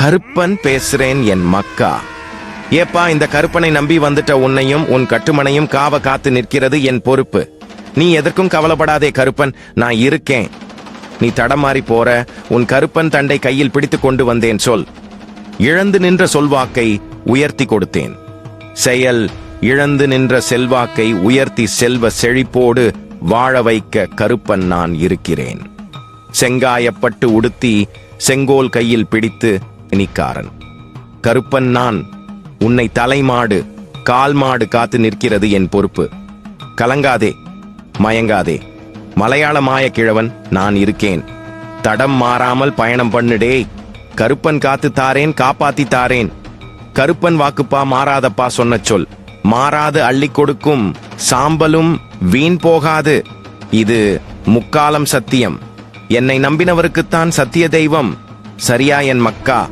கருப்பன் பேசுறேன் என் மக்கா. ஏப்பா இந்த கருப்பனை நம்பி வந்துட்ட உன்னையும் உன் கட்டுமனையும் காவ காத்து நிற்கிறது என் பொறுப்பு. நீ எதற்கும் கவலைப்படாதே கருப்பன். நான் இருக்கேன். நீ தடமாறி போற. உன் கருப்பன் தண்டை கையில் பிடித்து கொண்டு வந்தேன் சொல். இழந்து நின்ற சொல்வாக்கை உயர்த்தி கொடுத்தேன். செயல் இழந்து நின்ற செல்வாக்கை உயர்த்தி செல்வ செழிப்போடு வாழ வைக்க கருப்பன் நான் இருக்கிறேன். செங்காயப்பட்டு உடுத்தி செங்கோல் கையில் பிடித்து நிக்காரன் கருப்பன் நான் உன்னை தலைமாடு கால் மாடு காத்து நிற்கிறது என் பொறுப்பு. கலங்காதே மயங்காதே. மலையாள மாய கிழவன் நான் இருக்கேன். தடம் மாறாமல் பயணம் பண்ணுடே கருப்பன் காத்து தாரேன் காப்பாத்தி தாரேன். கருப்பன் வாக்குப்பா மாறாதப்பா சொன்ன சொல். மாறாது அள்ளி கொடுக்கும். சாம்பலும் வீண் போகாது. இது முக்காலம் சத்தியம். என்னை நம்பினவருக்குத்தான் சத்திய தெய்வம். சரியா என் மக்கா?